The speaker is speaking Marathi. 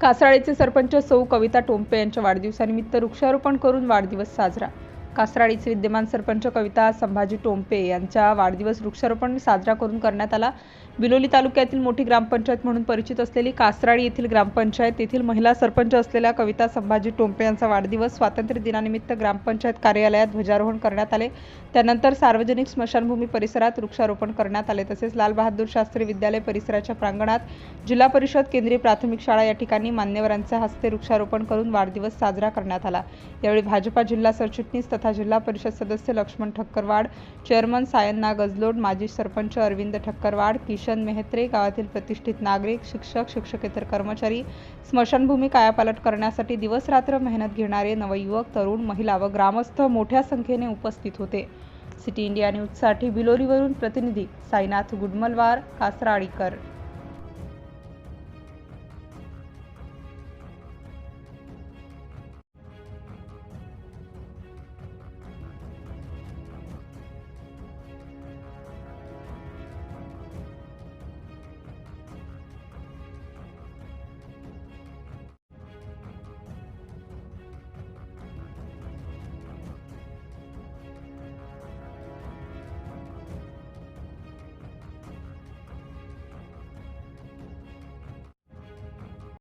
कासाळेचे सरपंच सौ कविता टोंपे यांच्या वाढदिवसानिमित्त वृक्षारोपण करून वाढदिवस साजरा. कासराळीचे विद्यमान सरपंच कविता संभाजी टोंपे यांचा वाढदिवस वृक्षारोपण साजरा करून करण्यात आला. बिलोली तालुक्यातील मोठी ग्रामपंचायत म्हणून परिचित असलेली कासराळी येथील ग्रामपंचायत येथील महिला सरपंच असलेल्या कविता संभाजी टोंपे यांचा वाढदिवस स्वातंत्र्य दिनानिमित्त ग्रामपंचायत कार्यालयात ध्वजारोहण करण्यात आले. त्यानंतर सार्वजनिक स्मशानभूमी परिसरात वृक्षारोपण करण्यात आले. तसेच लालबहादूर शास्त्री विद्यालय परिसराच्या प्रांगणात जिल्हा परिषद केंद्रीय प्राथमिक शाळा या ठिकाणी मान्यवरांच्या हस्ते वृक्षारोपण करून वाढदिवस साजरा करण्यात आला. यावेळी भाजपा जिल्हा सरचिटणीस तथा जिल्हा परिषद सदस्य लक्ष्मण ठक्करवाड चेअरमन सायन्ना गजलोड माजी सरपंच अरविंद ठक्करवाड किशन मेहत्रे गावातील प्रतिष्ठित नागरिक शिक्षक शिक्षकेतर कर्मचारी स्मशानभूमी कायापालट करण्यासाठी दिवसरात्र मेहनत घेणारे नवयुवक तरुण महिला व ग्रामस्थ मोठ्या संख्येने उपस्थित होते. सिटी इंडिया न्यूजसाठी बिलोरीवरून प्रतिनिधी साईनाथ गुडमलवार कासराळीकर